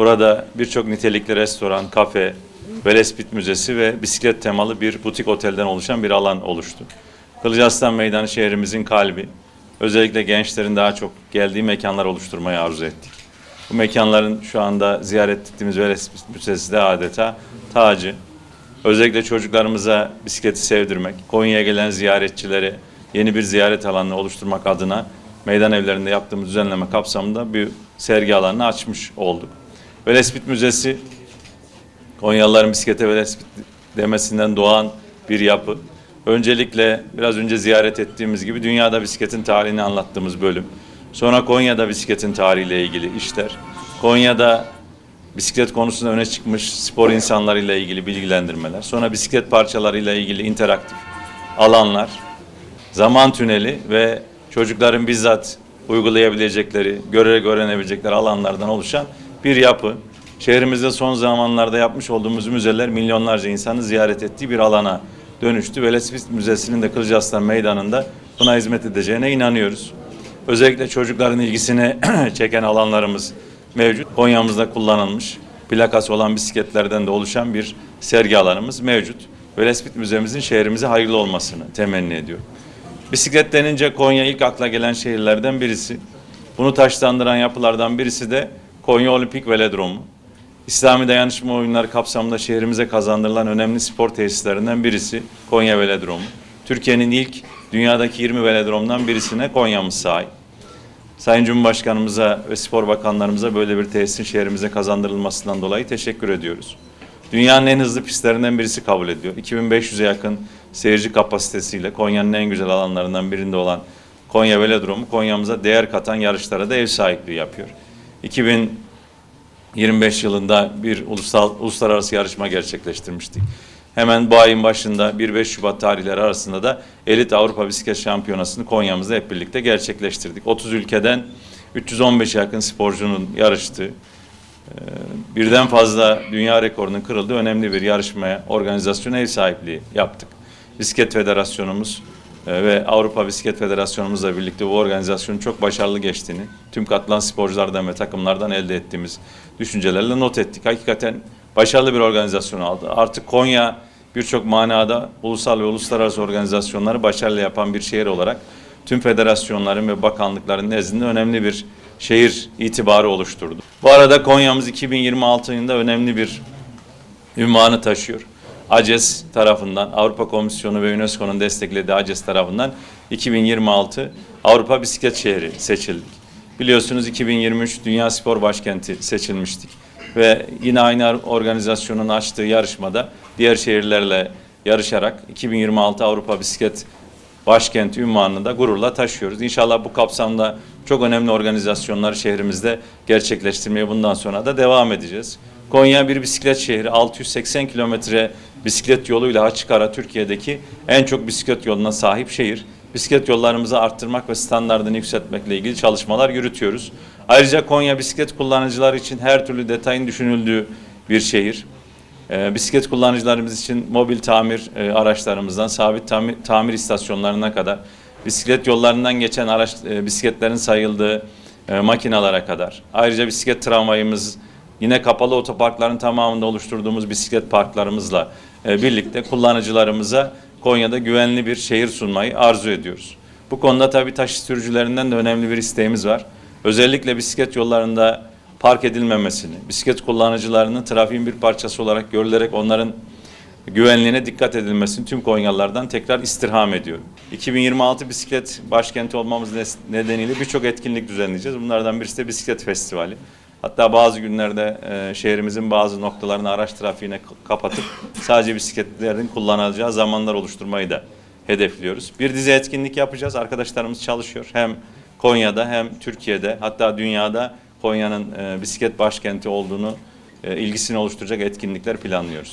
Burada birçok nitelikli restoran, kafe, Velespit Müzesi ve bisiklet temalı bir butik otelden oluşan bir alan oluştu. Kılıçarslan Meydanı şehrimizin kalbi. Özellikle gençlerin daha çok geldiği mekanlar oluşturmayı arzu ettik. Bu mekanların şu anda ziyaret ettiğimiz Velespit Müzesi de adeta tacı. Özellikle çocuklarımıza bisikleti sevdirmek, Konya'ya gelen ziyaretçilere yeni bir ziyaret alanını oluşturmak adına meydan evlerinde yaptığımız düzenleme kapsamında bir sergi alanını açmış olduk. Velespit Müzesi Konyalıların bisiklete Velespit demesinden doğan bir yapı. Öncelikle biraz önce ziyaret ettiğimiz gibi dünyada bisikletin tarihini anlattığımız bölüm. Sonra Konya'da bisikletin tarihiyle ilgili işler. Konya'da bisiklet konusunda öne çıkmış spor insanlarıyla ilgili bilgilendirmeler. Sonra bisiklet parçalarıyla ilgili interaktif alanlar. Zaman tüneli ve çocukların bizzat uygulayabilecekleri, görerek öğrenebilecekleri alanlardan oluşan bir yapı. Şehrimizde son zamanlarda yapmış olduğumuz müzeler milyonlarca insanı ziyaret ettiği bir alana dönüştü. Velespit Müzesi'nin de Kılıçarslan Meydanı'nda buna hizmet edeceğine inanıyoruz. Özellikle çocukların ilgisini çeken alanlarımız mevcut. Konya'mızda kullanılmış plakası olan bisikletlerden de oluşan bir sergi alanımız mevcut. Velespit Müzemizin şehrimize hayırlı olmasını temenni ediyorum. Bisiklet denince Konya ilk akla gelen şehirlerden birisi. Bunu taşlandıran yapılardan birisi de Konya Olimpik Velodromu. İslami Dayanışma Oyunları kapsamında şehrimize kazandırılan önemli spor tesislerinden birisi Konya Velodromu. Türkiye'nin ilk dünyadaki 20 velodromdan birisine Konya'mız sahip. Sayın Cumhurbaşkanımıza ve spor bakanlarımıza böyle bir tesisin şehrimize kazandırılmasından dolayı teşekkür ediyoruz. Dünyanın en hızlı pistlerinden birisi kabul ediyor. 2500'e yakın seyirci kapasitesiyle Konya'nın en güzel alanlarından birinde olan Konya Velodromu Konya'mıza değer katan yarışlara da ev sahipliği yapıyor. 2025 yılında bir ulusal uluslararası yarışma gerçekleştirmiştik. Hemen bu ayın başında 1-5 Şubat tarihleri arasında da Elit Avrupa Bisiklet Şampiyonası'nı Konya'mızda hep birlikte gerçekleştirdik. 30 ülkeden 315'e yakın sporcunun yarıştığı, e, birden fazla dünya rekorunun kırıldığı önemli bir yarışmaya, organizasyona ev sahipliği yaptık. Bisiklet Federasyonumuz e, ve Avrupa Bisiklet Federasyonumuzla birlikte bu organizasyonun çok başarılı geçtiğini, tüm katılan sporculardan ve takımlardan elde ettiğimiz düşüncelerle not ettik. Hakikaten başarılı bir organizasyon aldı. Artık Konya birçok manada ulusal ve uluslararası organizasyonları başarılı yapan bir şehir olarak tüm federasyonların ve bakanlıkların nezdinde önemli bir şehir itibarı oluşturdu. Bu arada Konya'mız 2026 yılında önemli bir ünvanı taşıyor. ACES tarafından, Avrupa Komisyonu ve UNESCO'nun desteklediği ACES tarafından 2026 Avrupa Bisiklet Şehri seçildik. Biliyorsunuz 2023 Dünya Spor Başkenti seçilmiştik. Ve yine aynı organizasyonun açtığı yarışmada diğer şehirlerle yarışarak 2026 Avrupa Bisiklet Başkenti ünvanını da gururla taşıyoruz. İnşallah bu kapsamda çok önemli organizasyonları şehrimizde gerçekleştirmeye bundan sonra da devam edeceğiz. Konya bir bisiklet şehri. 680 kilometre bisiklet yoluyla açık ara Türkiye'deki en çok bisiklet yoluna sahip şehir. Bisiklet yollarımızı arttırmak ve standartını yükseltmekle ilgili çalışmalar yürütüyoruz. Ayrıca Konya bisiklet kullanıcıları için her türlü detayın düşünüldüğü bir şehir. Ee, bisiklet kullanıcılarımız için mobil tamir e, araçlarımızdan sabit tamir, tamir istasyonlarına kadar, bisiklet yollarından geçen araç e, bisikletlerin sayıldığı e, makinalara kadar. Ayrıca bisiklet tramvayımız yine kapalı otoparkların tamamında oluşturduğumuz bisiklet parklarımızla e, birlikte kullanıcılarımıza Konya'da güvenli bir şehir sunmayı arzu ediyoruz. Bu konuda tabii taşıt sürücülerinden de önemli bir isteğimiz var. Özellikle bisiklet yollarında park edilmemesini, bisiklet kullanıcılarının trafiğin bir parçası olarak görülerek onların güvenliğine dikkat edilmesini tüm Konyalılardan tekrar istirham ediyorum. 2026 bisiklet başkenti olmamız nedeniyle birçok etkinlik düzenleyeceğiz. Bunlardan birisi de bisiklet festivali. Hatta bazı günlerde e, şehrimizin bazı noktalarını araç trafiğine kapatıp sadece bisikletlerin kullanacağı zamanlar oluşturmayı da hedefliyoruz. Bir dizi etkinlik yapacağız. Arkadaşlarımız çalışıyor. Hem Konya'da hem Türkiye'de hatta dünyada Konya'nın e, bisiklet başkenti olduğunu e, ilgisini oluşturacak etkinlikler planlıyoruz.